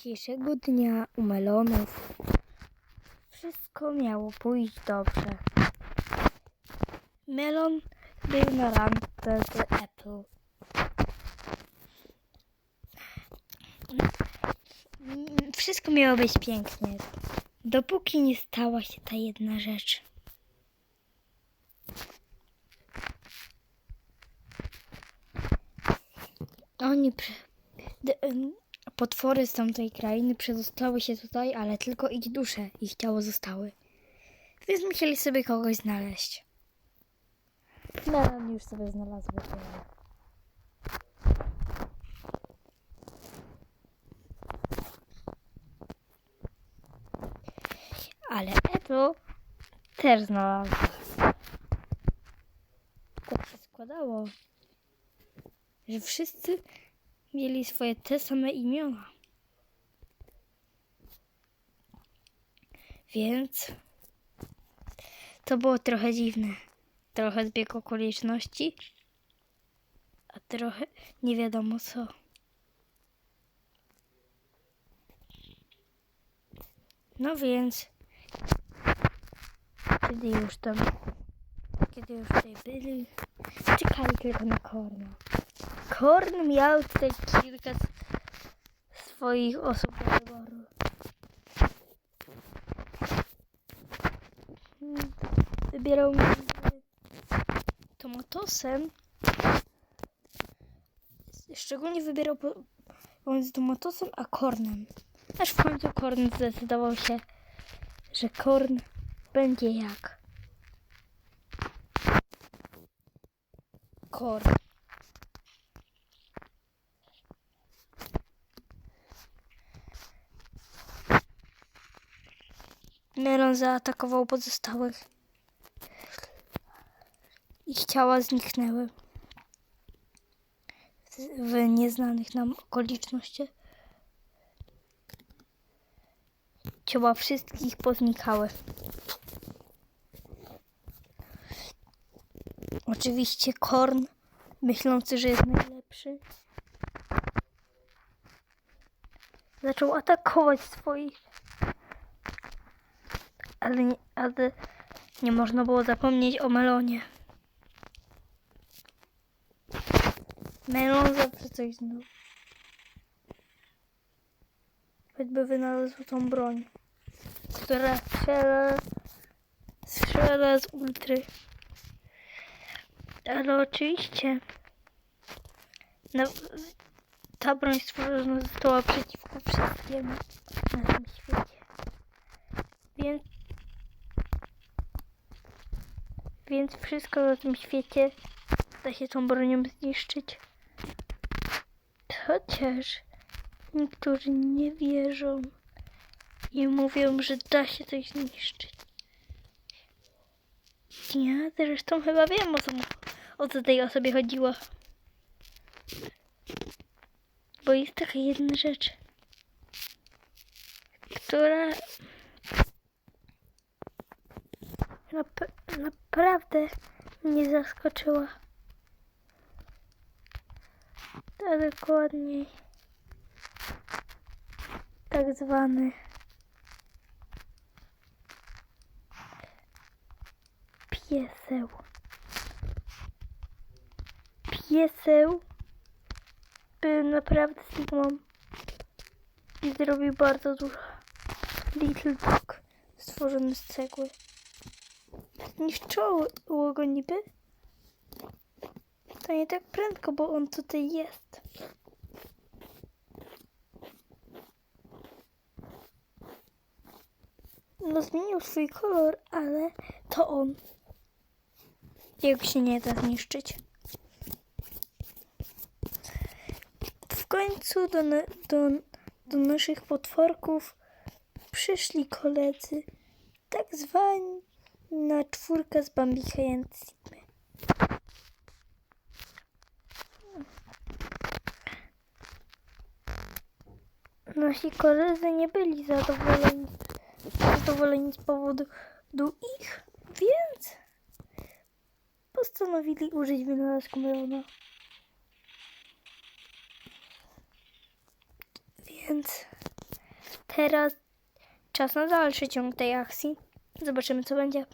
Dzisiejszego dnia u melonów wszystko miało pójść dobrze. Melon był na randce z Apple. Wszystko miało być pięknie, dopóki nie stała się ta jedna rzecz. Oni przy... potwory z tamtej krainy przedostały się tutaj, ale tylko ich dusze, ich ciało zostały. Więc musieli sobie kogoś znaleźć. Melon już sobie znalazł. Ale Apple też znalazł. Tak się składało, że wszyscy mieli swoje te same imiona. Więc to było trochę dziwne. Trochę zbieg okoliczności, a trochę nie wiadomo co. No więc, kiedy już tam, kiedy już tutaj byli, czekali tylko na Korna. Korn miał tutaj kilka swoich osób do wyboru. Wybierał między Tomatosem. Szczególnie wybierał po- pomiędzy Tomatosem a Kornem. Aż w końcu Korn zdecydował się, że Korn będzie jak Korn. Melon zaatakował pozostałych. Ich ciała zniknęły w nieznanych nam okolicznościach. Ciała wszystkich poznikały. Oczywiście Korn, myślący, że jest najlepszy, zaczął atakować swoich. Ale nie, ale nie można było zapomnieć o melonie. Melon zawsze coś znał. Choćby wynalazł tą broń, która strzela, strzela z ultry. Ale oczywiście no, ta broń stworzona została przeciwko wszystkiemu na tym świecie. Więc, więc wszystko na tym świecie da się tą bronią zniszczyć. Chociaż niektórzy nie wierzą i mówią, że da się coś zniszczyć. Ja zresztą chyba wiem o co, o co tej osobie chodziło. Bo jest taka jedna rzecz, która nap- naprawdę mnie zaskoczyła. A dokładniej tak zwany pieseł. Pieseł był naprawdę Sigmą i zrobił bardzo dużo. Little Dog stworzony z cegły. Zniszczyło go niby. To nie tak prędko, bo on tutaj jest. No zmienił swój kolor, ale to on. Jego się nie da zniszczyć. W końcu do, do, do naszych potworków przyszli koledzy, tak zwani na czwórka z Bambika i Sigmy. Nasi koledzy nie byli zadowoleni, zadowoleni z powodu ich, więc postanowili użyć wynalazku Melona. Więc teraz czas na dalszy ciąg tej akcji. Zobaczymy, co będzie.